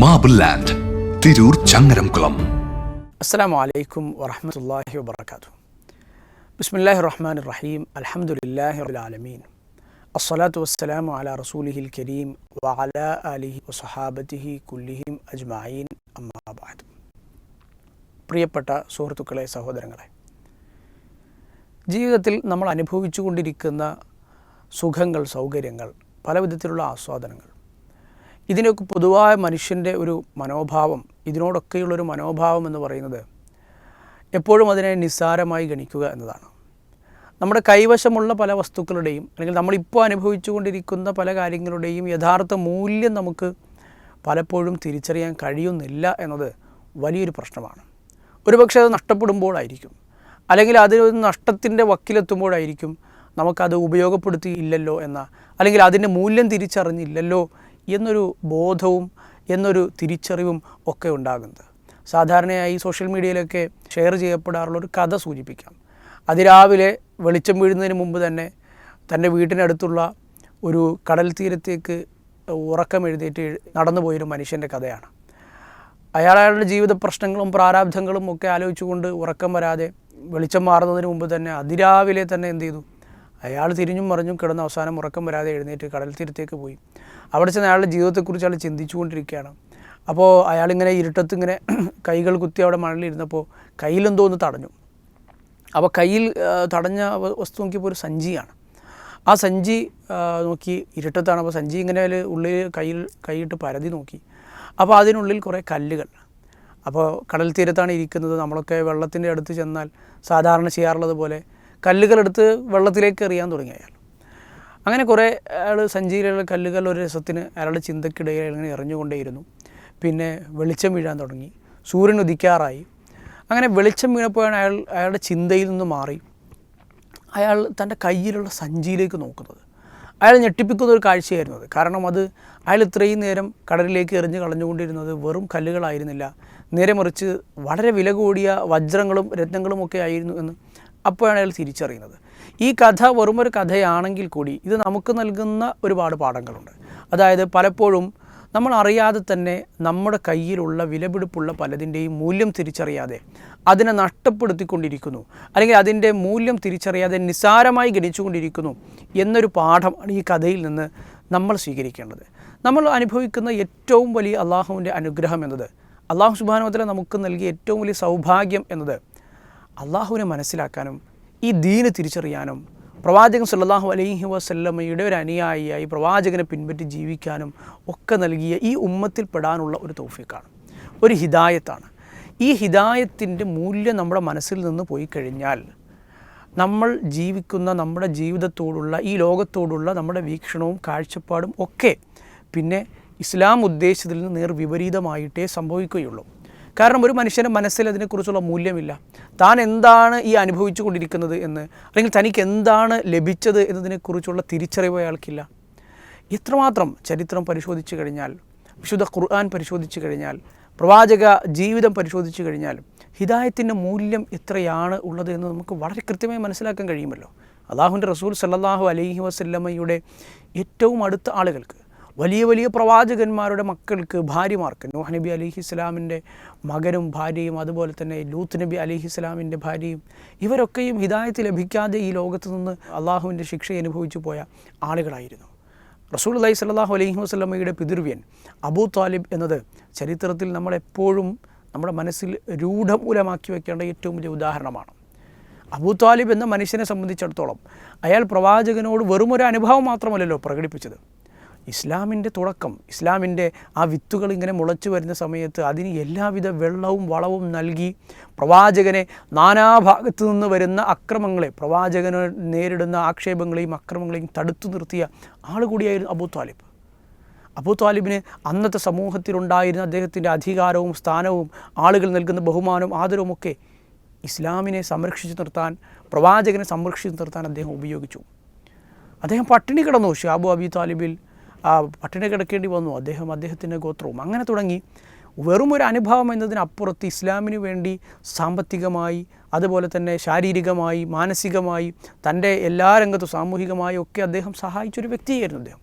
Marble land Tirur Changaramkulam അസ്സാം വലൈക്കും വറഹമത്തല്ലാഹി വബർക്കാത്തു ബിസ്മില്ലാഹി റഹ്മാൻ റഹീം അലഹമുല്ലാഹി റബുലാലമീൻ അസ്സലാത്തു വസ്സലാമു അല റസൂലിഹിൽ കരീം വഅല അലിഹി വസഹാബത്തിഹി കുല്ലിഹിം അജ്മായീൻ അമ്മാബാദ് പ്രിയപ്പെട്ട സുഹൃത്തുക്കളെ സഹോദരങ്ങളെ ജീവിതത്തിൽ നമ്മൾ അനുഭവിച്ചുകൊണ്ടിരിക്കുന്ന സുഖങ്ങൾ സൗകര്യങ്ങൾ പല വിധത്തിലുള്ള ആസ്വാദനങ്ങൾ ഇതിനൊക്കെ പൊതുവായ മനുഷ്യന്റെ ഒരു മനോഭാവം ഇതിനോടൊക്കെയുള്ളൊരു മനോഭാവം എന്ന് പറയുന്നത് എപ്പോഴും അതിനെ നിസ്സാരമായി ഗണിക്കുക എന്നതാണ്. നമ്മുടെ കൈവശമുള്ള പല വസ്തുക്കളുടെയും അല്ലെങ്കിൽ നമ്മളിപ്പോൾ അനുഭവിച്ചുകൊണ്ടിരിക്കുന്ന പല കാര്യങ്ങളുടെയും യഥാർത്ഥ മൂല്യം നമുക്ക് പലപ്പോഴും തിരിച്ചറിയാൻ കഴിയുന്നില്ല എന്നത് വലിയൊരു പ്രശ്നമാണ്. ഒരുപക്ഷെ അത് നഷ്ടപ്പെടുമ്പോഴായിരിക്കും. അല്ലെങ്കിൽ അതിനൊരു നഷ്ടത്തിന്റെ വക്കിലെത്തുമ്പോഴായിരിക്കും നമുക്കത് ഉപയോഗപ്പെടുത്തിയില്ലല്ലോ എന്ന അല്ലെങ്കിൽ അതിന്റെ മൂല്യം തിരിച്ചറിഞ്ഞില്ലല്ലോ എന്നൊരു ബോധവും എന്നൊരു തിരിച്ചറിവും ഒക്കെ ഉണ്ടാകുന്നത്. സാധാരണയായി സോഷ്യൽ മീഡിയയിലൊക്കെ ഷെയർ ചെയ്യപ്പെടാറുള്ള ഒരു കഥ സൂചിപ്പിക്കാം. അതിരാവിലെ വെളിച്ചം വീഴുന്നതിന് മുമ്പ് തന്നെ തന്റെ വീട്ടിനടുത്തുള്ള ഒരു കടൽ തീരത്തേക്ക് ഉറക്കം എഴുന്നേറ്റ് നടന്നു പോയൊരു മനുഷ്യന്റെ കഥയാണ്. അയാൾ അയാളുടെ ജീവിത പ്രശ്നങ്ങളും പ്രാരാബ്ധങ്ങളും ഒക്കെ ആലോചിച്ചുകൊണ്ട് ഉറക്കം വരാതെ വെളിച്ചം മാറുന്നതിന് മുമ്പ് തന്നെ അതിരാവിലെ തന്നെ എന്ത് ചെയ്തു? അയാൾ തിരിഞ്ഞും മറിഞ്ഞും കിടന്ന് അവസാനം ഉറക്കം വരാതെ എഴുന്നേറ്റ് കടൽ തീരത്തേക്ക് പോയി. അവിടെ ചെന്ന് അയാളുടെ ജീവിതത്തെക്കുറിച്ച് അയാൾ ചിന്തിച്ചുകൊണ്ടിരിക്കുകയാണ്. അപ്പോൾ അയാളിങ്ങനെ ഇരുട്ടത്ത് ഇങ്ങനെ കൈകൾ കുത്തി അവിടെ മണലിരുന്നപ്പോൾ കയ്യിലെന്തോ ഒന്ന് തടഞ്ഞു. അപ്പോൾ കയ്യിൽ തടഞ്ഞ വസ്തു നോക്കിയപ്പോൾ ഒരു സഞ്ചിയാണ്. ആ സഞ്ചി നോക്കി ഇരുട്ടത്താണ്. അപ്പോൾ സഞ്ചി ഇങ്ങനെ അതിൽ ഉള്ളിൽ കയ്യിൽ കൈയിട്ട് പരതി നോക്കി. അപ്പോൾ അതിനുള്ളിൽ കുറേ കല്ലുകൾ. അപ്പോൾ കടൽ തീരത്താണ് ഇരിക്കുന്നത്. നമ്മളൊക്കെ വെള്ളത്തിന്റെ അടുത്ത് ചെന്നാൽ സാധാരണ ചെയ്യാറുള്ളത് പോലെ കല്ലുകളെടുത്ത് വെള്ളത്തിലേക്ക് എറിയാൻ തുടങ്ങി അയാൾ. അങ്ങനെ കുറേ അയാൾ സഞ്ചിയിലുള്ള കല്ലുകൾ ഒരു രസത്തിന് അയാളുടെ ചിന്തക്കിടയിൽ ഇങ്ങനെ എറിഞ്ഞുകൊണ്ടേയിരുന്നു. പിന്നെ വെളിച്ചം വീഴാൻ തുടങ്ങി. സൂര്യൻ ഉദിക്കാറായി. അങ്ങനെ വെളിച്ചം വീണപ്പോഴാണ് അയാൾ അയാളുടെ ചിന്തയിൽ നിന്ന് മാറി. അയാൾ തന്റെ കയ്യിലുള്ള സഞ്ചിയിലേക്ക് നോക്കുന്നത്. അയാൾ ഞെട്ടിപ്പിക്കുന്ന ഒരു കാഴ്ചയായിരുന്നു അത്. കാരണം അത് അയാൾ ഇത്രയും നേരം കടലിലേക്ക് എറിഞ്ഞ് കളഞ്ഞുകൊണ്ടിരുന്നത് വെറും കല്ലുകളായിരുന്നില്ല. നേരെ മറിച്ച് വളരെ വില കൂടിയ വജ്രങ്ങളും രത്നങ്ങളും ഒക്കെ ആയിരുന്നു എന്ന് അപ്പോഴാണ് അയാൾ തിരിച്ചറിയുന്നത്. ഈ കഥ വെറും ഒരു കഥയാണെങ്കിൽ കൂടി ഇത് നമുക്ക് നൽകുന്ന ഒരുപാട് പാഠങ്ങളുണ്ട്. അതായത് പലപ്പോഴും നമ്മൾ അറിയാതെ തന്നെ നമ്മുടെ കയ്യിലുള്ള വിലപിടിപ്പുള്ള പലതിന്റെയും മൂല്യം തിരിച്ചറിയാതെ അതിനെ നഷ്ടപ്പെടുത്തിക്കൊണ്ടിരിക്കുന്നു. അല്ലെങ്കിൽ അതിന്റെ മൂല്യം തിരിച്ചറിയാതെ നിസ്സാരമായി ഗണിച്ചുകൊണ്ടിരിക്കുന്നു എന്നൊരു പാഠമാണ് ഈ കഥയിൽ നിന്ന് നമ്മൾ സ്വീകരിക്കേണ്ടത്. നമ്മൾ അനുഭവിക്കുന്ന ഏറ്റവും വലിയ അള്ളാഹുവിന്റെ അനുഗ്രഹം എന്നത് അള്ളാഹു സുബാനുവത്തിലെ നമുക്ക് നൽകിയ ഏറ്റവും വലിയ സൗഭാഗ്യം എന്നത് അള്ളാഹുവിനെ മനസ്സിലാക്കാനും ഈ ദീന് തിരിച്ചറിയാനും പ്രവാചകൻ സല്ലാഹു അലൈഹി വസല്ലമയുടെ ഒരു അനുയായിയായി പ്രവാചകനെ പിൻപറ്റി ജീവിക്കാനും ഒക്കെ നൽകിയ ഈ ഉമ്മത്തിൽപ്പെടാനുള്ള ഒരു തൗഫീക്കാണ് ഒരു ഹിദായത്താണ്. ഈ ഹിദായത്തിന്റെ മൂല്യം നമ്മുടെ മനസ്സിൽ നിന്ന് പോയി കഴിഞ്ഞാൽ നമ്മൾ ജീവിക്കുന്ന നമ്മുടെ ജീവിതത്തോടുള്ള ഈ ലോകത്തോടുള്ള നമ്മുടെ വീക്ഷണവും കാഴ്ചപ്പാടും ഒക്കെ പിന്നെ ഇസ്ലാം ഉദ്ദേശത്തിൽ നിന്ന് നേർ വിപരീതമായിട്ടേ സംഭവിക്കുകയുള്ളൂ. കാരണം ഒരു മനുഷ്യന്റെ മനസ്സിൽ അതിനെക്കുറിച്ചുള്ള മൂല്യമില്ല. താൻ എന്താണ് ഈ അനുഭവിച്ചു കൊണ്ടിരിക്കുന്നത് എന്ന് അല്ലെങ്കിൽ തനിക്ക് എന്താണ് ലഭിച്ചത് എന്നതിനെക്കുറിച്ചുള്ള തിരിച്ചറിവ് അയാൾക്കില്ല. എത്രമാത്രം ചരിത്രം പരിശോധിച്ചു കഴിഞ്ഞാൽ വിശുദ്ധ ഖുർആൻ പരിശോധിച്ചു കഴിഞ്ഞാൽ പ്രവാചക ജീവിതം പരിശോധിച്ചു കഴിഞ്ഞാൽ ഹിദായത്തിന്റെ മൂല്യം എത്രയാണ് ഉള്ളത് എന്ന് നമുക്ക് വളരെ കൃത്യമായി മനസ്സിലാക്കാൻ കഴിയുമല്ലോ. അള്ളാഹുവിന്റെ റസൂൽ സല്ലാഹു അലൈഹി വസല്ലമ്മയുടെ ഏറ്റവും അടുത്ത ആളുകൾക്ക് വലിയ വലിയ പ്രവാചകന്മാരുടെ മക്കൾക്ക് ഭാര്യമാർക്ക്. നൂഹ് നബി അലിഹി ഇസ്ലാമിന്റെ മകനും ഭാര്യയും അതുപോലെ തന്നെ ലൂത്ത് നബി അലിഹി ഇസ്ലാമിന്റെ ഭാര്യയും ഇവരൊക്കെയും ഹിദായത്ത് ലഭിക്കാതെ ഈ ലോകത്ത് നിന്ന് അള്ളാഹുവിന്റെ ശിക്ഷ അനുഭവിച്ചു പോയ ആളുകളായിരുന്നു. റസൂൽ അലൈഹി സ്വല്ലല്ലാഹു അലൈഹി വസല്ലമയുടെ പിതൃവ്യൻ അബൂ താലിബ് എന്നത് ചരിത്രത്തിൽ നമ്മളെപ്പോഴും നമ്മുടെ മനസ്സിൽ രൂഢമൂലമാക്കി വയ്ക്കേണ്ട ഏറ്റവും വലിയ ഉദാഹരണമാണ്. അബൂ താലിബ് എന്ന മനുഷ്യനെ സംബന്ധിച്ചിടത്തോളം അയാൾ പ്രവാചകനോട് വെറുമൊരു അനുഭവം മാത്രമല്ലല്ലോ പ്രകടിപ്പിച്ചത്. ഇസ്ലാമിന്റെ തുടക്കം ഇസ്ലാമിന്റെ ആ വിത്തുകൾ ഇങ്ങനെ മുളച്ചു വരുന്ന സമയത്ത് അതിന് എല്ലാവിധ വെള്ളവും വളവും നൽകി പ്രവാചകനെ നാനാഭാഗത്തു നിന്ന് വരുന്ന അക്രമങ്ങളെ പ്രവാചകന് നേരിടുന്ന ആക്ഷേപങ്ങളെയും അക്രമങ്ങളെയും തടുത്തു നിർത്തിയ ആൾ കൂടിയായിരുന്നു അബൂ താലിബ്. അബൂ താലിബിന് അന്നത്തെ സമൂഹത്തിലുണ്ടായിരുന്ന അദ്ദേഹത്തിന്റെ അധികാരവും സ്ഥാനവും ആളുകൾ നൽകുന്ന ബഹുമാനവും ആദരവുമൊക്കെ ഇസ്ലാമിനെ സംരക്ഷിച്ചു നിർത്താൻ പ്രവാചകനെ സംരക്ഷിച്ചു നിർത്താൻ അദ്ദേഹം ഉപയോഗിച്ചു. അദ്ദേഹം പട്ടിണി കിടന്നു ഷാബു അബി താലിബിൽ. ആ, പട്ടിണി കിടക്കേണ്ടി വന്നു. അദ്ദേഹം അദ്ദേഹത്തിന്റെ ഗോത്രവും. അങ്ങനെ തുടങ്ങി. വെറും ഒരു അനുഭവം എന്നതിനപ്പുറത്ത് ഇസ്ലാമിന് വേണ്ടി സാമ്പത്തികമായി അതുപോലെ തന്നെ ശാരീരികമായി മാനസികമായി തന്റെ എല്ലാ രംഗത്തും സാമൂഹികമായി ഒക്കെ അദ്ദേഹം സഹായിച്ചൊരു വ്യക്തിയായിരുന്നു അദ്ദേഹം.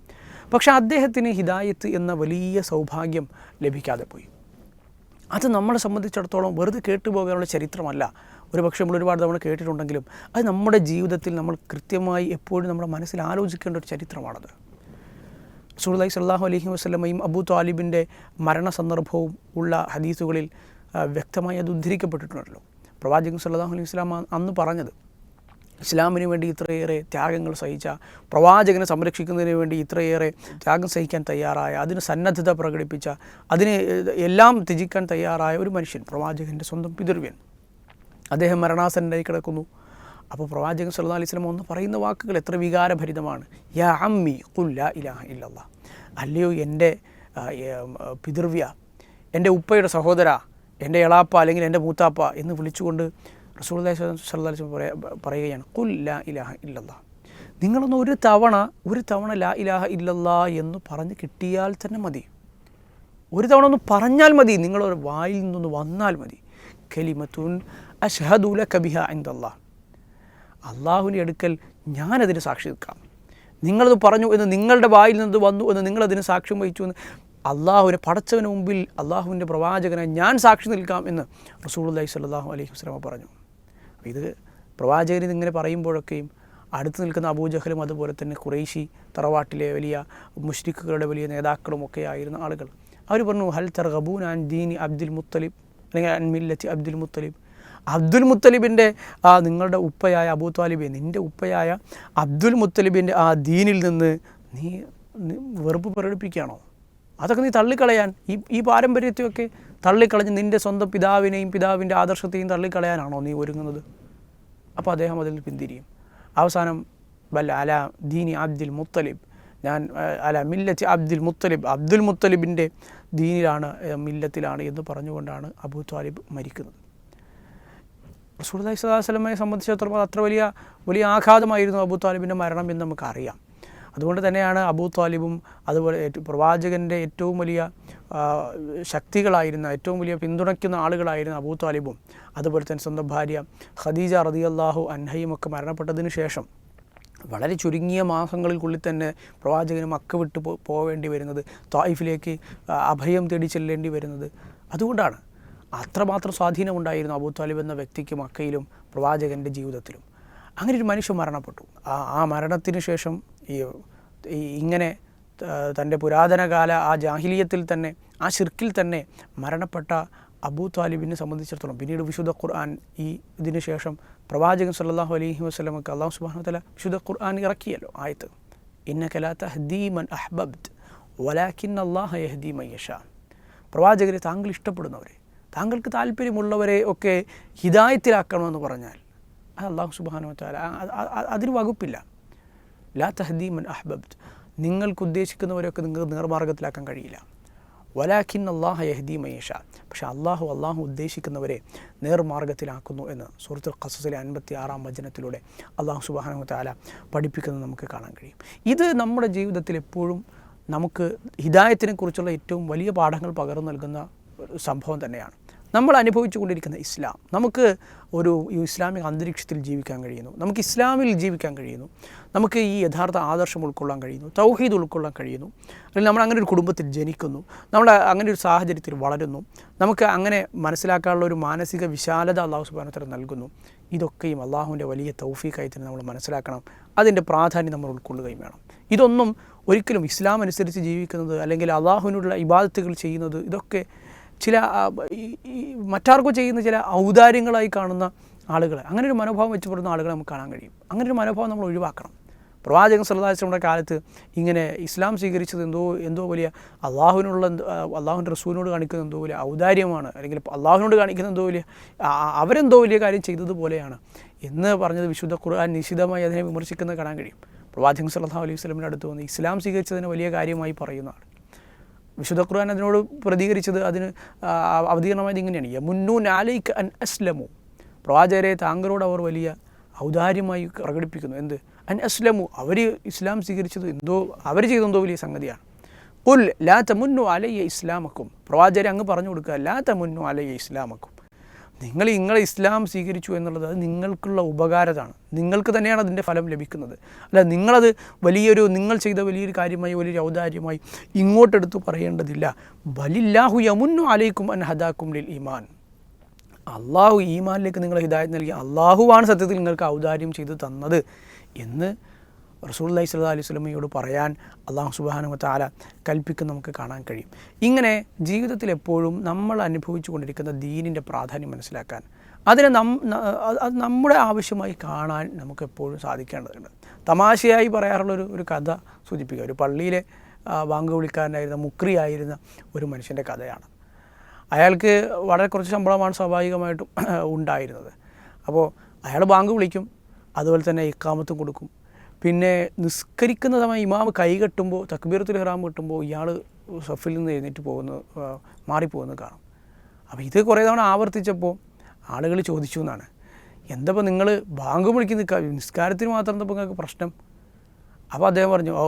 പക്ഷേ അദ്ദേഹത്തിന് ഹിദായത്ത് എന്ന വലിയ സൗഭാഗ്യം ലഭിക്കാതെ പോയി. അത് നമ്മളെ സംബന്ധിച്ചിടത്തോളം വെറുതെ കേട്ടുപോകാനുള്ള ചരിത്രമല്ല. ഒരു പക്ഷേ നമ്മൾ ഒരുപാട് തവണ കേട്ടിട്ടുണ്ടെങ്കിലും അത് നമ്മുടെ ജീവിതത്തിൽ നമ്മൾ കൃത്യമായി എപ്പോഴും നമ്മുടെ മനസ്സിൽ ആലോചിക്കേണ്ട ഒരു ചരിത്രമാണത്. സുഹൃദായി സല്ലാഹു അലഹി വസ്ലമയും അബൂ താലിബിന്റെ മരണ സന്ദർഭവും ഉള്ള ഹദീസുകളിൽ വ്യക്തമായി അത് ഉദ്ധരിക്കപ്പെട്ടിട്ടുണ്ടല്ലോ. പ്രവാചകൻ സല്ലാഹു അലൈഹി വസ്ലാം അന്ന് പറഞ്ഞത് ഇസ്ലാമിന് വേണ്ടി ഇത്രയേറെ ത്യാഗങ്ങൾ സഹിച്ച പ്രവാചകനെ സംരക്ഷിക്കുന്നതിന് വേണ്ടി ഇത്രയേറെ ത്യാഗം സഹിക്കാൻ തയ്യാറായ അതിന് സന്നദ്ധത പ്രകടിപ്പിച്ച അതിന് എല്ലാം ത്യജിക്കാൻ തയ്യാറായ ഒരു മനുഷ്യൻ പ്രവാചകന്റെ സ്വന്തം പിതൃവ്യൻ. അദ്ദേഹം മരണാസന്നനായി കിടക്കുന്നു. അപ്പോൾ പ്രവാചകൻ സല്ലാ അലൈഹി സ്വലം ഒന്ന് പറയുന്ന വാക്കുകൾ എത്ര വികാരഭരിതമാണ്? യാ അമ്മി കുല്ല ഇലാഹ ഇല്ലല്ല. അല്ലയോ എന്റെ പിതൃവ്യ എന്റെ ഉപ്പയുടെ സഹോദര എന്റെ എളാപ്പ അല്ലെങ്കിൽ എന്റെ മൂത്താപ്പ എന്ന് വിളിച്ചുകൊണ്ട് റസൂൽ സല്ലാ അലൈഹി പറയാ പറയുകയാണ്. കുല്ല ഇലാഹ ഇല്ലല്ല. നിങ്ങളൊന്ന് ഒരു തവണ ഒരു തവണ ലാ ഇലാഹ ഇല്ലല്ല എന്ന് പറഞ്ഞ് കിട്ടിയാൽ തന്നെ മതി. ഒരു തവണ ഒന്ന് പറഞ്ഞാൽ മതി. നിങ്ങളൊരു വായിൽ നിന്നൊന്ന് വന്നാൽ മതി. കലിമത്തുൻ അഷഹദുല കബിഹ എന്തല്ലാ അള്ളാഹുവിന്റെ അടുക്കൽ ഞാനതിന് സാക്ഷി നിൽക്കാം. നിങ്ങളത് പറഞ്ഞു എന്ന് നിങ്ങളുടെ വായിൽ നിന്ന് വന്നു എന്ന് നിങ്ങളതിന് സാക്ഷ്യം വഹിച്ചു എന്ന് അള്ളാഹുവിനെ പടച്ചവന് മുമ്പിൽ അള്ളാഹുവിന്റെ പ്രവാചകനെ ഞാൻ സാക്ഷി നിൽക്കാം എന്ന് അള്ളഹി സ്വല്ലാഹു അലൈഹി വസ്ലമ പറഞ്ഞു. ഇത് പ്രവാചകൻ ഇതിങ്ങനെ പറയുമ്പോഴൊക്കെയും അടുത്ത് നിൽക്കുന്ന അബൂജഹലും അതുപോലെ തന്നെ ഖുറൈശി തറവാട്ടിലെ വലിയ മുഷ്രിഖുകളുടെ വലിയ നേതാക്കളും ഒക്കെ ആയിരുന്ന ആളുകൾ. അവർ പറഞ്ഞു ഹൽ തർഗബൂൻ ആൻ ദീനി അബ്ദുൽ മുത്തലിബ് അല്ലെങ്കിൽ അൻ മില്ലത്തി അബ്ദുൽ മുത്തലിബ്? അബ്ദുൽ മുത്തലിബിന്റെ ആ നിങ്ങളുടെ ഉപ്പയായ അബൂ താലിബെ നിന്റെ ഉപ്പയായ അബ്ദുൽ മുത്തലിബിന്റെ ആ ദീനിൽ നിന്ന് നീ വെറുപ്പ് പ്രകടിപ്പിക്കുകയാണോ? അതൊക്കെ നീ തള്ളിക്കളയാൻ ഈ ഈ പാരമ്പര്യത്തെയൊക്കെ തള്ളിക്കളഞ്ഞ് നിന്റെ സ്വന്തം പിതാവിനെയും പിതാവിന്റെ ആദർശത്തെയും തള്ളിക്കളയാനാണോ നീ ഒരുങ്ങുന്നത്? അപ്പോൾ അദ്ദേഹം അതിൽ പിന്തിരിയും. അവസാനം വല്ല അല ദീനി അബ്ദുൽ മുത്തലിബ് ഞാൻ അല മില്ലത്തി അബ്ദുൽ മുത്തലിബ് അബ്ദുൽ മുത്തലിബിന്റെ ദീനിലാണ് മില്ലത്തിലാണ് എന്ന് പറഞ്ഞുകൊണ്ടാണ് അബൂ താലിബ് മരിക്കുന്നത്. റസൂൽ അലൈഹി സ്വലാസ്ലമയെ സംബന്ധിച്ചിടത്തോളം അത് അത്ര വലിയ വലിയ ആഘാതമായിരുന്നു അബൂ താലിബിന്റെ മരണം എന്ന് നമുക്കറിയാം. അതുകൊണ്ട് തന്നെയാണ് അബൂ താലിബും അതുപോലെ പ്രവാചകന്റെ ഏറ്റവും വലിയ ശക്തികളായിരുന്ന ഏറ്റവും വലിയ പിന്തുണയ്ക്കുന്ന ആളുകളായിരുന്ന അബൂ താലിബും അതുപോലെ തന്നെ സ്വന്തം ഭാര്യ ഖദീജ റതിയല്ലാഹു അൻഹയും ഒക്കെ മരണപ്പെട്ടതിന് ശേഷം വളരെ ചുരുങ്ങിയ മാസങ്ങൾക്കുള്ളിൽ തന്നെ പ്രവാചകന് മക്ക വിട്ടു പോവേണ്ടി വരുന്നത് തായിഫിലേക്ക് അഭയം തേടി ചെല്ലേണ്ടി വരുന്നത്. അതുകൊണ്ടാണ് അത്രമാത്രം സ്വാധീനമുണ്ടായിരുന്നു അബൂ താലിബ് എന്ന വ്യക്തിക്ക് മക്കയിലും പ്രവാചകന്റെ ജീവിതത്തിലും. അങ്ങനെ ഒരു മനുഷ്യൻ മരണപ്പെട്ടു. ആ ആ മരണത്തിന് ശേഷം ഈ ഇങ്ങനെ തന്റെ പുരാതനകാല ആ ജാഹിലിയത്തിൽ തന്നെ ആ ഷിർക്കിൽ തന്നെ മരണപ്പെട്ട അബൂ താലിബിനെ സംബന്ധിച്ചിടത്തോളം പിന്നീട് വിശുദ്ധ ഖുർആൻ ഈ ഇതിന് ശേഷം പ്രവാചകൻ സല്ലാഹു അലൈഹി വസ്ലമക്ക് അള്ളാഹു സുബാന തല വിശുദ്ധ ഖുർആൻ ഇറക്കിയല്ലോ ആയത്ത്. ഇന്ന കലാത്ത ഹദീമൻ അഹ്ബബ്ദ് വലാഖിൻ അള്ളാഹ ഹദീമ യഷ പ്രവാചകരെ താങ്കൾ ഇഷ്ടപ്പെടുന്നവരെ താങ്കൾക്ക് താല്പര്യമുള്ളവരെ ഒക്കെ ഹിതായത്തിലാക്കണമെന്ന് പറഞ്ഞാൽ അത് അള്ളാഹു അ- അതിന് വകുപ്പില്ല. ലാ തഹദീമൻ അഹ്ബബ്ത്. നിങ്ങൾക്ക് ഉദ്ദേശിക്കുന്നവരൊക്കെ നിങ്ങൾക്ക് നേർമാർഗത്തിലാക്കാൻ കഴിയില്ല. വലാഖിൻ അള്ളാഹ യഹദി മയേഷ പക്ഷെ അള്ളാഹു അള്ളാഹു ഉദ്ദേശിക്കുന്നവരെ നേർമാർഗത്തിലാക്കുന്നു എന്ന് സുഹൃത്തുൽ ഖസസിലെ അൻപത്തി ആറാം വചനത്തിലൂടെ അള്ളാഹു സുബാനു താല പഠിപ്പിക്കുന്നത് നമുക്ക് കാണാൻ കഴിയും. ഇത് നമ്മുടെ ജീവിതത്തിൽ എപ്പോഴും നമുക്ക് ഹിദായത്തിനെക്കുറിച്ചുള്ള ഏറ്റവും വലിയ പാഠങ്ങൾ പകർന്നു നൽകുന്ന സംഭവം തന്നെയാണ്. നമ്മൾ അനുഭവിച്ചു കൊണ്ടിരിക്കുന്ന ഇസ്ലാം നമുക്ക് ഒരു ഇസ്ലാമിക അന്തരീക്ഷത്തിൽ ജീവിക്കാൻ കഴിയുന്നു. നമുക്ക് ഇസ്ലാമിൽ ജീവിക്കാൻ കഴിയുന്നു. നമുക്ക് ഈ യഥാർത്ഥ ആദർശം ഉൾക്കൊള്ളാൻ കഴിയുന്നു. തൗഹീദ് ഉൾക്കൊള്ളാൻ കഴിയുന്നു. അല്ലെങ്കിൽ നമ്മൾ അങ്ങനെ ഒരു കുടുംബത്തിൽ ജനിക്കുന്നു. നമ്മൾ അങ്ങനെ ഒരു സാഹചര്യത്തിൽ വളരുന്നു. നമുക്ക് അങ്ങനെ മനസ്സിലാക്കാനുള്ള ഒരു മാനസിക വിശാലത അള്ളാഹു സുബാനത്തരം നൽകുന്നു. ഇതൊക്കെയും അള്ളാഹുവിന്റെ വലിയ തൗഫീഖായി തന്നെ നമ്മൾ മനസ്സിലാക്കണം. അതിന്റെ പ്രാധാന്യം നമ്മൾ ഉൾക്കൊള്ളുകയും വേണം. ഇതൊന്നും ഒരിക്കലും ഇസ്ലാം അനുസരിച്ച് ജീവിക്കുന്നത് അല്ലെങ്കിൽ അള്ളാഹുവിനുള്ള ഇബാദത്തുകൾ ചെയ്യുന്നത് ഇതൊക്കെ ചില മറ്റാർക്കോ ചെയ്യുന്ന ചില ഔദാര്യങ്ങളായി കാണുന്ന ആളുകൾ അങ്ങനെ ഒരു മനോഭാവം മെച്ചപ്പെടുന്ന ആളുകളെ നമുക്ക് കാണാൻ കഴിയും. അങ്ങനെ ഒരു മനോഭാവം നമ്മൾ ഒഴിവാക്കണം. പ്രവാചകൻ സല്ലാസ്ലമിയുടെ കാലത്ത് ഇങ്ങനെ ഇസ്ലാം സ്വീകരിച്ചത് എന്തോ എന്തോ വലിയ അള്ളാഹുവിനുള്ള അള്ളാഹുവിന്റെ റസൂലിനോട് കാണിക്കുന്ന എന്തോ വലിയ ഔദാര്യമാണ് അല്ലെങ്കിൽ അള്ളാഹുവിനോട് കാണിക്കുന്ന എന്തോ വലിയ അവരെന്തോ വലിയ കാര്യം ചെയ്തതുപോലെയാണ് എന്ന് പറഞ്ഞത് വിശുദ്ധ ഖുർആൻ നിശിതമായി അതിനെ വിമർശിക്കുന്നത് കാണാൻ കഴിയും. പ്രവാചകൻ സല്ലല്ലാഹു അലൈഹി സ്വലമിന്റെ അടുത്ത് വന്ന് ഇസ്ലാം സ്വീകരിച്ചതിനെ വലിയ കാര്യമായി പറയുന്ന ആൾ വിശുദ്ധ ഖുർആൻ അതിനോട് പ്രതികരിച്ചത് അതിന് അവതീർണമായത് ഇങ്ങനെയാണ്. യമുന്നു നാലൈക്ക് അൻ അസ്ലമു. പ്രവാചകരെ താങ്കളോട് അവർ വലിയ ഔദാര്യമായി പ്രകടിപ്പിക്കുന്നു. എന്ത്? അൻ അസ്ലമു. അവർ ഇസ്ലാം സ്വീകരിച്ചത് എന്തോ അവർ ചെയ്തെന്തോ വലിയ സംഗതിയാണ്. ഉൽ ലാ തമുന്നു അലയ്യ ഇസ്ലാമക്കും. പ്രവാചകരെ അങ്ങ് പറഞ്ഞു കൊടുക്കുക ലാ തമുന്നു അലയ്യ ഇസ്ലാമക്കും. നിങ്ങൾ ഇങ്ങളെ ഇസ്ലാം സ്വീകരിച്ചു എന്നുള്ളത് അത് നിങ്ങൾക്കുള്ള ഉപകാരമാണ് നിങ്ങൾക്ക് തന്നെയാണ് അതിന്റെ ഫലം ലഭിക്കുന്നത്. അല്ല നിങ്ങളത് വലിയൊരു നിങ്ങൾ ചെയ്ത വലിയൊരു കാര്യമായി വലിയൊരു ഔദാര്യമായി ഇങ്ങോട്ടെടുത്ത് പറയേണ്ടതില്ല. ബലില്ലാഹു യമുന്നു അലൈക്കും അൻ ഹദാക്കും ലിൽ ഈമാൻ. അള്ളാഹു ഈമാനിലേക്ക് നിങ്ങൾ ഹിദായത് നൽകി അള്ളാഹുവാണ് സത്യത്തിൽ നിങ്ങൾക്ക് ഔദാര്യം ചെയ്തു തന്നത് എന്ന് റസൂല്ലി സ്വല്ലാ അലൈഹി സ്വലമയോട് പറയാൻ അള്ളാഹു സുബാനു താല കൽപ്പിക്കുന്ന നമുക്ക് കാണാൻ കഴിയും. ഇങ്ങനെ ജീവിതത്തിൽ എപ്പോഴും നമ്മൾ അനുഭവിച്ചു കൊണ്ടിരിക്കുന്ന ദീനിന്റെ പ്രാധാന്യം മനസ്സിലാക്കാൻ. അതിനെ നം അത് നമ്മുടെ ആവശ്യമായി കാണാൻ നമുക്ക് എപ്പോഴും സാധിക്കേണ്ടതുണ്ട്. തമാശയായി പറയാറുള്ളൊരു ഒരു കഥ സൂചിപ്പിക്കുക. ഒരു പള്ളിയിലെ ബാങ്ക് വിളിക്കാരനായിരുന്ന മുക്രിയായിരുന്ന ഒരു മനുഷ്യന്റെ കഥയാണ്. അയാൾക്ക് വളരെ കുറച്ച് ശമ്പളമാണ് സ്വാഭാവികമായിട്ടും ഉണ്ടായിരുന്നത്. അപ്പോൾ അയാൾ ബാങ്ക് വിളിക്കും. അതുപോലെ തന്നെ ഇക്കാമത്തും കൊടുക്കും. പിന്നെ നിസ്കരിക്കുന്ന സമയം ഇമാമ് കൈ കെട്ടുമ്പോൾ തക്ബീറത്തുൽ ഹറാം കെട്ടുമ്പോൾ ഇയാൾ സഫിൽ നിന്ന് എഴുന്നേറ്റ് പോകുന്നത് ആ, മാറിപ്പോകുന്നത് കാണാം. അപ്പോൾ ഇത് കുറേ തവണ ആവർത്തിച്ചപ്പോൾ ആളുകൾ ചോദിച്ചു എന്നാണ്. എന്തപ്പോൾ നിങ്ങൾ ബാങ്ക് വിളിക്കുന്ന നിൽക്കാം നിസ്കാരത്തിന് മാത്രം എന്തപ്പോൾ നിങ്ങൾക്ക് പ്രശ്നം? അപ്പോൾ അദ്ദേഹം പറഞ്ഞു ഓ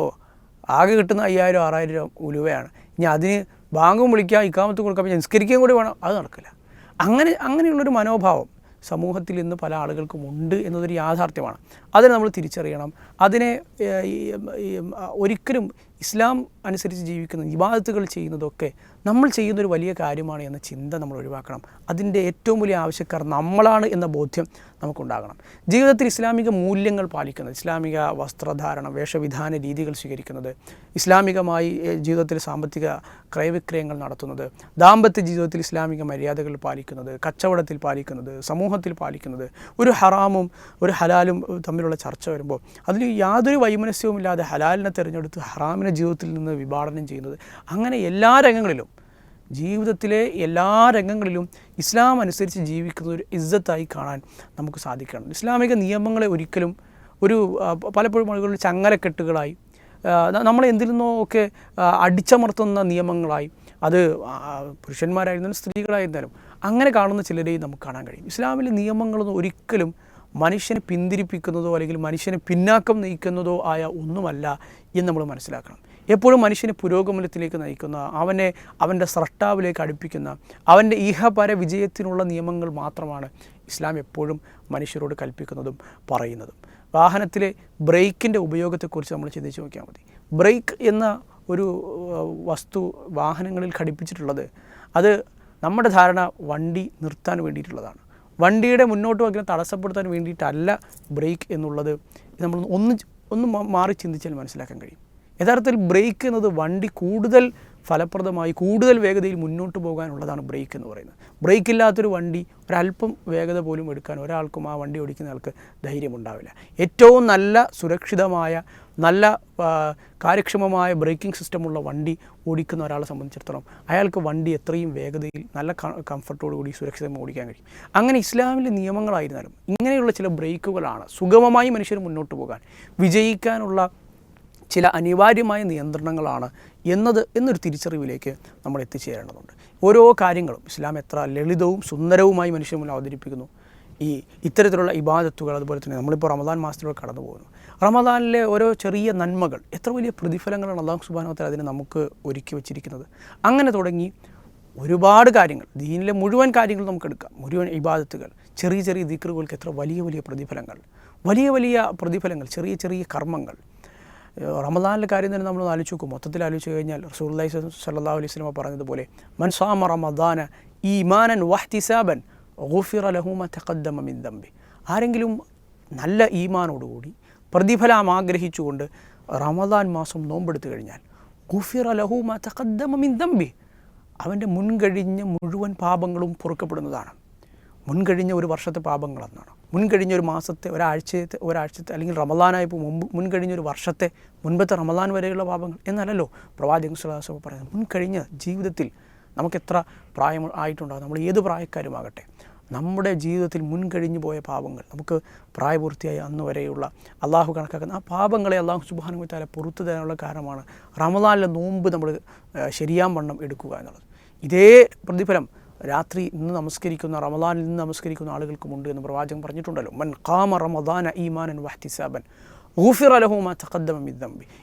ആകെ കിട്ടുന്ന അയ്യായിരം ആറായിരം രൂപ ഉലുവയാണ്. ഇനി അതിന് ബാങ്കും വിളിക്കാം ഇക്കാമത്ത് കൊടുക്കാം നിസ്കരിക്കുകയും കൂടി വേണം. അത് നടക്കില്ല. അങ്ങനെ അങ്ങനെയുള്ളൊരു മനോഭാവം സമൂഹത്തിൽ ഇന്ന് പല ആളുകൾക്കും ഉണ്ട് എന്നതൊരു യാഥാർത്ഥ്യമാണ്. അതിനെ നമ്മൾ തിരിച്ചറിയണം. അതിനെ ഒരിക്കലും ഇസ്ലാം അനുസരിച്ച് ജീവിക്കുന്ന വിവാദത്തുകൾ ചെയ്യുന്നതൊക്കെ നമ്മൾ ചെയ്യുന്നൊരു വലിയ കാര്യമാണ് എന്ന ചിന്ത നമ്മൾ ഒഴിവാക്കണം. അതിന്റെ ഏറ്റവും വലിയ ആവശ്യക്കാർ നമ്മളാണ് എന്ന ബോധ്യം നമുക്കുണ്ടാകണം. ജീവിതത്തിൽ ഇസ്ലാമിക മൂല്യങ്ങൾ പാലിക്കുന്നത് ഇസ്ലാമിക വസ്ത്രധാരണം വേഷവിധാന രീതികൾ സ്വീകരിക്കുന്നത് ഇസ്ലാമികമായി ജീവിതത്തിൽ സാമ്പത്തിക ക്രയവിക്രയങ്ങൾ നടത്തുന്നത് ദാമ്പത്യ ജീവിതത്തിൽ ഇസ്ലാമിക മര്യാദകൾ പാലിക്കുന്നത് കച്ചവടത്തിൽ പാലിക്കുന്നത് സമൂഹത്തിൽ പാലിക്കുന്നത് ഒരു ഹറാമും ഒരു ഹലാലും തമ്മിലുള്ള ചർച്ച വരുമ്പോൾ അതിൽ യാതൊരു വൈമനസ്യവുമില്ലാതെ ഹലാലിനെ തിരഞ്ഞെടുത്ത് ഹറാമിനെ ജീവിതത്തിൽ നിന്ന് വിഭാടനം ചെയ്യുന്നത്. അങ്ങനെ എല്ലാ രംഗങ്ങളിലും ജീവിതത്തിലെ എല്ലാ രംഗങ്ങളിലും ഇസ്ലാം അനുസരിച്ച് ജീവിക്കുന്ന ഒരു ഇജ്ജത്തായി കാണാൻ നമുക്ക് സാധിക്കണം. ഇസ്ലാമിക നിയമങ്ങളെ ഒരിക്കലും ഒരു പലപ്പോഴും ആളുകൾ ചങ്ങലക്കെട്ടുകളായി നമ്മൾ എന്തിൽ നിന്നോ ഒക്കെ അടിച്ചമർത്തുന്ന നിയമങ്ങളായി അത് പുരുഷന്മാരായിരുന്നാലും സ്ത്രീകളായിരുന്നാലും അങ്ങനെ കാണുന്ന ചിലരെയും നമുക്ക് കാണാൻ കഴിയും. ഇസ്ലാമിലെ നിയമങ്ങളൊന്നും ഒരിക്കലും മനുഷ്യനെ പിന്തിരിപ്പിക്കുന്നതോ അല്ലെങ്കിൽ മനുഷ്യനെ പിന്നാക്കം നയിക്കുന്നതോ ആയ ഒന്നുമല്ല എന്ന് നമ്മൾ മനസ്സിലാക്കണം. എപ്പോഴും മനുഷ്യനെ പുരോഗമനത്തിലേക്ക് നയിക്കുന്ന അവനെ അവന്റെ സ്രഷ്ടാവിലേക്ക് അടുപ്പിക്കുന്ന അവന്റെ ഇഹപര വിജയത്തിനുള്ള നിയമങ്ങൾ മാത്രമാണ് ഇസ്ലാം എപ്പോഴും മനുഷ്യരോട് കൽപ്പിക്കുന്നതും പറയുന്നതും. വാഹനത്തിലെ ബ്രേക്കിന്റെ ഉപയോഗത്തെക്കുറിച്ച് നമ്മൾ ചിന്തിച്ച് നോക്കിയാൽ മതി. ബ്രേക്ക് എന്ന ഒരു വസ്തു വാഹനങ്ങളിൽ ഘടിപ്പിച്ചിട്ടുള്ളത് അത് നമ്മുടെ ധാരണ വണ്ടി നിർത്താൻ വേണ്ടിയിട്ടുള്ളതാണ്. വണ്ടിയുടെ മുന്നോട്ട് വയ്ക്കുന്ന തടസ്സപ്പെടുത്താൻ വേണ്ടിയിട്ടല്ല ബ്രേക്ക് എന്നുള്ളത്. നമ്മൾ ഒന്ന് ഒന്ന് മാറി ചിന്തിച്ചാൽ മനസ്സിലാക്കാൻ കഴിയും. യഥാർത്ഥത്തിൽ ബ്രേക്ക് എന്നത് വണ്ടി കൂടുതൽ ഫലപ്രദമായി കൂടുതൽ വേഗതയിൽ മുന്നോട്ട് പോകാനുള്ളതാണ് ബ്രേക്ക് എന്ന് പറയുന്നത്. ബ്രേക്ക് ഇല്ലാത്തൊരു വണ്ടി ഒരല്പം വേഗത പോലും എടുക്കാൻ ഒരാൾക്കും ആ വണ്ടി ഓടിക്കുന്ന ആൾക്ക് ധൈര്യമുണ്ടാവില്ല. ഏറ്റവും നല്ല സുരക്ഷിതമായ നല്ല കാര്യക്ഷമമായ ബ്രേക്കിംഗ് സിസ്റ്റമുള്ള വണ്ടി ഓടിക്കുന്ന ഒരാളെ സംബന്ധിച്ചിടത്തോളം അയാൾക്ക് വണ്ടി എത്രയും വേഗതയിൽ നല്ല കംഫർട്ടോടു കൂടി സുരക്ഷിതമായി ഓടിക്കാൻ കഴിയും. അങ്ങനെ ഇസ്ലാമിലെ നിയമങ്ങളായിരുന്നാലും ഇങ്ങനെയുള്ള ചില ബ്രേക്കുകളാണ് സുഗമമായി മനുഷ്യർ മുന്നോട്ട് പോകാൻ വിജയിക്കാനുള്ള ചില അനിവാര്യമായ നിയന്ത്രണങ്ങളാണ് എന്നത് എന്നൊരു തിരിച്ചറിവിലേക്ക് നമ്മൾ എത്തിച്ചേരേണ്ടതുണ്ട്. ഓരോ കാര്യങ്ങളും ഇസ്ലാം എത്ര ലളിതവും സുന്ദരവുമായി മനുഷ്യന് മുന്നിൽ അവതരിപ്പിക്കുന്നു. ഈ ഇത്തരത്തിലുള്ള ഇബാദത്തുകൾ അതുപോലെ തന്നെ നമ്മളിപ്പോൾ റമദാൻ മാസത്തിലൂടെ കടന്നു പോകുന്നു റമദാനിലെ ഓരോ ചെറിയ നന്മകൾ എത്ര വലിയ പ്രതിഫലങ്ങളാണ് അള്ളാഹു സുബാനോത്തര അതിനെ നമുക്ക് ഒരുക്കി വെച്ചിരിക്കുന്നത്? അങ്ങനെ തുടങ്ങി ഒരുപാട് കാര്യങ്ങൾ. ദീനിലെ മുഴുവൻ കാര്യങ്ങൾ നമുക്ക് എടുക്കാം. മുഴുവൻ ഇബാദത്തുകൾ ചെറിയ ചെറിയ ദിക്റുകൾക്ക് എത്ര വലിയ വലിയ പ്രതിഫലങ്ങൾ. വലിയ വലിയ പ്രതിഫലങ്ങൾ ചെറിയ ചെറിയ കർമ്മങ്ങൾ. റമദാനിലെ കാര്യം തന്നെ നമ്മൾ ആലോചിച്ച് നോക്കും. മൊത്തത്തിൽ ആലോചിച്ച് കഴിഞ്ഞാൽ റസൂല്ലി സല്ലാ അലൈഹി സ്വലമ പറഞ്ഞതുപോലെ മൻസാമ റമദാന ഈമാനൻ വഹ്തിസാബൻ ഗുഫിറ ലഹുമ തഖദ്ദമ മിൻ ദംബി ആരെങ്കിലും നല്ല ഈമാനോടുകൂടി പ്രതിഫലം ആഗ്രഹിച്ചുകൊണ്ട് റമദാൻ മാസം നോമ്പെടുത്തു കഴിഞ്ഞാൽ ഗുഫിറ ലഹുമ തഖദ്ദമ മിൻ ദംബി. അവന്റെ മുൻകഴിഞ്ഞ മുഴുവൻ പാപങ്ങളും പൊറുക്കപ്പെടുന്നതാണ്. മുൻകഴിഞ്ഞ ഒരു വർഷത്തെ പാപങ്ങളെന്നാണ് മുൻകഴിഞ്ഞ ഒരു മാസത്തെ ഒരാഴ്ചത്തെ ഒരാഴ്ചത്തെ അല്ലെങ്കിൽ റമദാനായപ്പോൾ മുമ്പ് മുൻകഴിഞ്ഞ ഒരു വർഷത്തെ മുൻപത്തെ റമദാൻ വരെയുള്ള പാപങ്ങൾ എന്നല്ലല്ലോ പ്രവാചകൻ സുലാസോ പറയുന്നത് മുൻകഴിഞ്ഞ ജീവിതത്തിൽ നമുക്ക് എത്ര പ്രായം ആയിട്ടുണ്ടാകും നമ്മൾ ഏത് പ്രായക്കാരുമാകട്ടെ? നമ്മുടെ ജീവിതത്തിൽ മുൻകഴിഞ്ഞു പോയ പാപങ്ങൾ. നമുക്ക് പ്രായപൂർത്തിയായ അന്ന് വരെയുള്ള അള്ളാഹു കണക്കാക്കുന്ന ആ പാപങ്ങളെ അള്ളാഹു സുബാനുത്താല പുറത്തു തരാനുള്ള കാരണമാണ് റമദാനിലെ നോമ്പ് നമ്മൾ ശരിയാൻ വണ്ണം എടുക്കുക എന്നുള്ളത്. ഇതേ പ്രതിഫലം രാത്രി ഇന്ന് നമസ്കരിക്കുന്ന റമദാനിൽ നിന്ന് നമസ്കരിക്കുന്ന ആളുകൾക്കുമുണ്ട് എന്ന് പ്രവാചകൻ പറഞ്ഞിട്ടുണ്ടല്ലോ. മൻ ഖാമ റമദാന ഈമാനൻ വഹ്തിസാബൻ. ഊഫിർ അലഹുമ തക്കദ്ദമി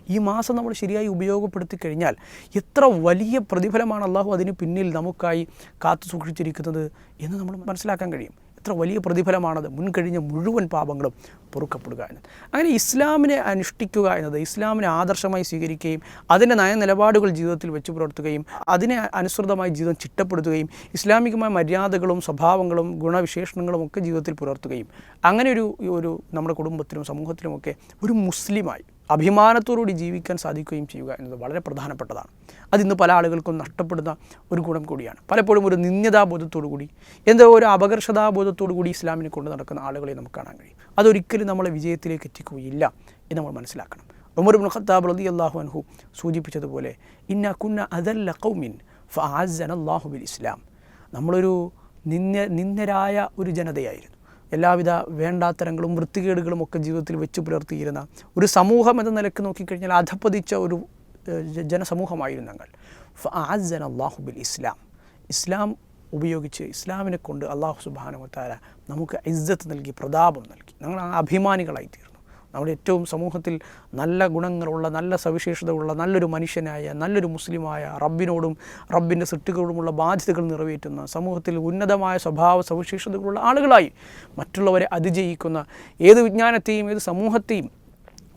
ഈ മാസം നമ്മൾ ശരിയായി ഉപയോഗപ്പെടുത്തി കഴിഞ്ഞാൽ എത്ര വലിയ പ്രതിഫലമാണ് അള്ളാഹു അതിന് പിന്നിൽ നമുക്കായി കാത്തു സൂക്ഷിച്ചിരിക്കുന്നത് എന്ന് നമ്മൾ മനസ്സിലാക്കാൻ കഴിയും. എത്ര വലിയ പ്രതിഫലമാണത്. മുൻകഴിഞ്ഞ മുഴുവൻ പാപങ്ങളും പൊറുക്കപ്പെടുക എന്നത്. അങ്ങനെ ഇസ്ലാമിനെ അനുഷ്ഠിക്കുക എന്നത് ഇസ്ലാമിനെ ആദർശമായി സ്വീകരിക്കുകയും അതിന്റെ നയ നിലപാടുകൾ ജീവിതത്തിൽ വെച്ച് പുലർത്തുകയും അതിനെ അനുസൃതമായി ജീവിതം ചിട്ടപ്പെടുത്തുകയും ഇസ്ലാമികമായ മര്യാദകളും സ്വഭാവങ്ങളും ഗുണവിശേഷണങ്ങളും ഒക്കെ ജീവിതത്തിൽ പുലർത്തുകയും. അങ്ങനെ ഒരു ഒരു നമ്മുടെ കുടുംബത്തിലും സമൂഹത്തിലുമൊക്കെ ഒരു മുസ്ലിമായി അഭിമാനത്തോടുകൂടി ജീവിക്കാൻ സാധിക്കുകയും ചെയ്യുക എന്നത് വളരെ പ്രധാനപ്പെട്ടതാണ്. അതിന്ന് പല ആളുകൾക്കും നഷ്ടപ്പെടുന്ന ഒരു ഗുണം കൂടിയാണ്. പലപ്പോഴും ഒരു നിന്ദതാബോധത്തോടു കൂടി എന്തോ ഒരു അപകർഷതാബോധത്തോടു കൂടി ഇസ്ലാമിനെ കൊണ്ട് നടക്കുന്ന ആളുകളെ നമുക്ക് കാണാൻ കഴിയും. അതൊരിക്കലും നമ്മളെ വിജയത്തിലേക്ക് എത്തിക്കുകയില്ല എന്ന് നമ്മൾ മനസ്സിലാക്കണം. ഉമർ ഇബ്നു ഖത്താബ് റളിയല്ലാഹു അള്ളാഹു അൻഹു സൂചിപ്പിച്ചതുപോലെ ഇന്ന കുന്ന അതല്ല കൗമിൻ ഫാസൻ അള്ളാഹു ബിൽ ഇസ്ലാം. നമ്മളൊരു നിന്ദ നിന്ദരായ ഒരു ജനതയായിരുന്നു. എല്ലാവിധ വേണ്ടാത്തരങ്ങളും വൃത്തികേടുകളും ഒക്കെ ജീവിതത്തിൽ വെച്ച് പുലർത്തിയിരുന്ന ഒരു സമൂഹം എന്ന നിലയ്ക്ക് നോക്കിക്കഴിഞ്ഞാൽ അധപ്പതിച്ച ഒരു ജനസമൂഹമായിരുന്നു ഞങ്ങൾ. ബിൽ ഇസ്ലാം. ഇസ്ലാം ഉപയോഗിച്ച് ഇസ്ലാമിനെ കൊണ്ട് അള്ളാഹു സുബാനുമത്താര നമുക്ക് ഇജ്ജത്ത് നൽകി പ്രതാപം നൽകി. ഞങ്ങൾ അഭിമാനികളായി തീർന്നു നമ്മുടെ ഏറ്റവും സമൂഹത്തിൽ നല്ല ഗുണങ്ങളുള്ള നല്ല സവിശേഷതകളുള്ള നല്ലൊരു മനുഷ്യനായ നല്ലൊരു മുസ്ലിമായ റബ്ബിനോടും റബ്ബിന്റെ സൃഷ്ടികളോടുമുള്ള ബാധ്യതകൾ നിറവേറ്റുന്ന സമൂഹത്തിൽ ഉന്നതമായ സ്വഭാവ സവിശേഷതകളുള്ള ആളുകളായി മറ്റുള്ളവരെ അതിജയിക്കുന്ന ഏത് വിജ്ഞാനത്തെയും ഏത് സമൂഹത്തെയും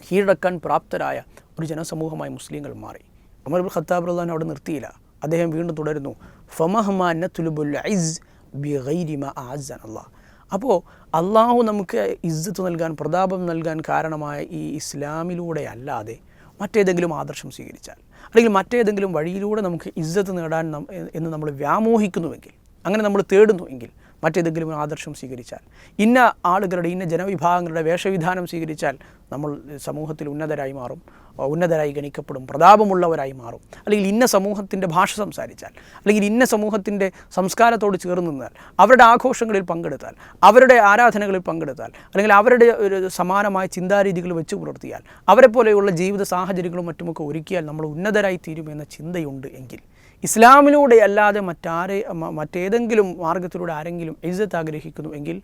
കീഴടക്കാൻ പ്രാപ്തരായ ഒരു ജനസമൂഹമായി മുസ്ലിങ്ങൾ മാറി. ഉമർ ഖത്താബ് റഹ്ലാൻ അവിടെ നിർത്തിയില്ല. അദ്ദേഹം വീണ്ടും തുടരുന്നു ഫമഹ്മാൻ തുലുബുൽ ഐസ് ബി ഗൈരിമ ആസൻ അള്ളാഹ് അപ്പോൾ അള്ളാഹു നമുക്ക് ഇസ്സത്ത് നൽകാൻ പ്രതാപം നൽകാൻ കാരണമായ ഈ ഇസ്ലാമിലൂടെ അല്ലാതെ മറ്റേതെങ്കിലും ആദർശം സ്വീകരിച്ചാൽ അല്ലെങ്കിൽ മറ്റേതെങ്കിലും വഴിയിലൂടെ നമുക്ക് ഇസ്സത്ത് നേടാൻ എന്ന് നമ്മൾ വ്യാമോഹിക്കുന്നുവെങ്കിൽ അങ്ങനെ നമ്മൾ തേടുന്നുവെങ്കിൽ മറ്റേതെങ്കിലും ആദർശം സ്വീകരിച്ചാൽ ഇന്ന ആളുകളുടെ ഇന്ന ജനവിഭാഗങ്ങളുടെ വേഷവിധാനം സ്വീകരിച്ചാൽ നമ്മൾ സമൂഹത്തിൽ ഉന്നതരായി മാറും. ഉന്നതരായി ഗണിക്കപ്പെടും പ്രതാപമുള്ളവരായി മാറും. അല്ലെങ്കിൽ ഇന്ന സമൂഹത്തിന്റെ ഭാഷ സംസാരിച്ചാൽ അല്ലെങ്കിൽ ഇന്ന സമൂഹത്തിന്റെ സംസ്കാരത്തോട് ചേർന്ന് നിന്നാൽ അവരുടെ ആഘോഷങ്ങളിൽ പങ്കെടുത്താൽ അവരുടെ ആരാധനകളിൽ പങ്കെടുത്താൽ അല്ലെങ്കിൽ അവരുടെ ഒരു സമാനമായ ചിന്താരീതികൾ വെച്ച് പുലർത്തിയാൽ അവരെ പോലെയുള്ള ജീവിത സാഹചര്യങ്ങളും മറ്റുമൊക്കെ ഒരുക്കിയാൽ നമ്മൾ ഉന്നതരായി തീരുമെന്ന ചിന്തയുണ്ട് എങ്കിൽ. ഇസ്ലാമിലൂടെ അല്ലാതെ മറ്റാരെ മറ്റേതെങ്കിലും മാർഗത്തിലൂടെ ആരെങ്കിലും ഇജ്ജത്ത് ആഗ്രഹിക്കുന്നു എങ്കിൽ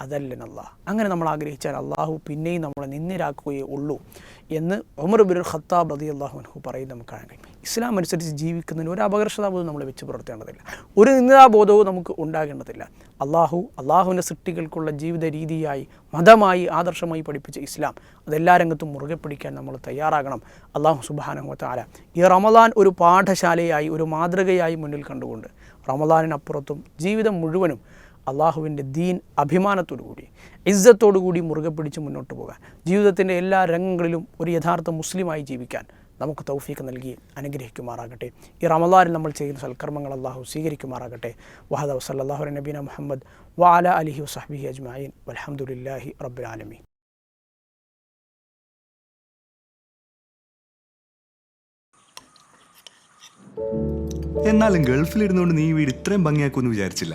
അതല്ലൻ അള്ളാഹ് അങ്ങനെ നമ്മൾ ആഗ്രഹിച്ചാൽ അള്ളാഹു പിന്നെയും നമ്മളെ നിന്ദരാക്കുകയേ ഉള്ളൂ എന്ന് ഉമർ ബിൻ ഖത്താബ് റതി അള്ളാഹു അൻഹു പറയുന്നത് നമുക്ക് കാണാൻ കഴിയും ഇസ്ലാം അനുസരിച്ച് ജീവിക്കുന്നതിന് ഒരു അപകർഷതാബോധം നമ്മൾ വെച്ച് പുലർത്തേണ്ടതില്ല. ഒരു നിന്ദാബോധവും നമുക്ക് ഉണ്ടാകേണ്ടതില്ല. അള്ളാഹു അള്ളാഹുവിന്റെ സൃഷ്ടികൾക്കുള്ള ജീവിത രീതിയായി മതമായി ആദർശമായി പഠിപ്പിച്ച ഇസ്ലാം അതെല്ലാ രംഗത്തും മുറുകെ പിടിക്കാൻ നമ്മൾ തയ്യാറാകണം. അള്ളാഹു സുബാനഹുത്താല ഈ റമദാൻ ഒരു പാഠശാലയായി ഒരു മാതൃകയായി മുന്നിൽ കണ്ടുകൊണ്ട് റമദാനിനപ്പുറത്തും ജീവിതം മുഴുവനും അള്ളാഹുവിന്റെ ദീൻ അഭിമാനത്തോടുകൂടി ഇസ്സത്തോടുകൂടി മുറുകെ പിടിച്ച് മുന്നോട്ട് പോകാൻ ജീവിതത്തിന്റെ എല്ലാ രംഗങ്ങളിലും ഒരു യഥാർത്ഥ മുസ്ലിമായി ജീവിക്കാൻ നമുക്ക് തൗഫീഖ് നൽകി അനുഗ്രഹിക്കുമാറാകട്ടെ. ഈ റമദാനിൽ നമ്മൾ ചെയ്യുന്ന സൽക്കർമ്മങ്ങൾ അള്ളാഹു സ്വീകരിക്കുമാറാകട്ടെ. വഹദ വസല്ലാഹു നബീന മുഹമ്മദ് വാല അലിഹി വസഹബി അജ്മായിൻ വലഹമുല്ലാഹി റബ്ബുലാലമീൻ എന്നാലും ഗൾഫിലിരുന്നുകൊണ്ട് നീ വീട് ഇത്രയും ഭംഗിയാക്കുമെന്ന് വിചാരിച്ചില്ല.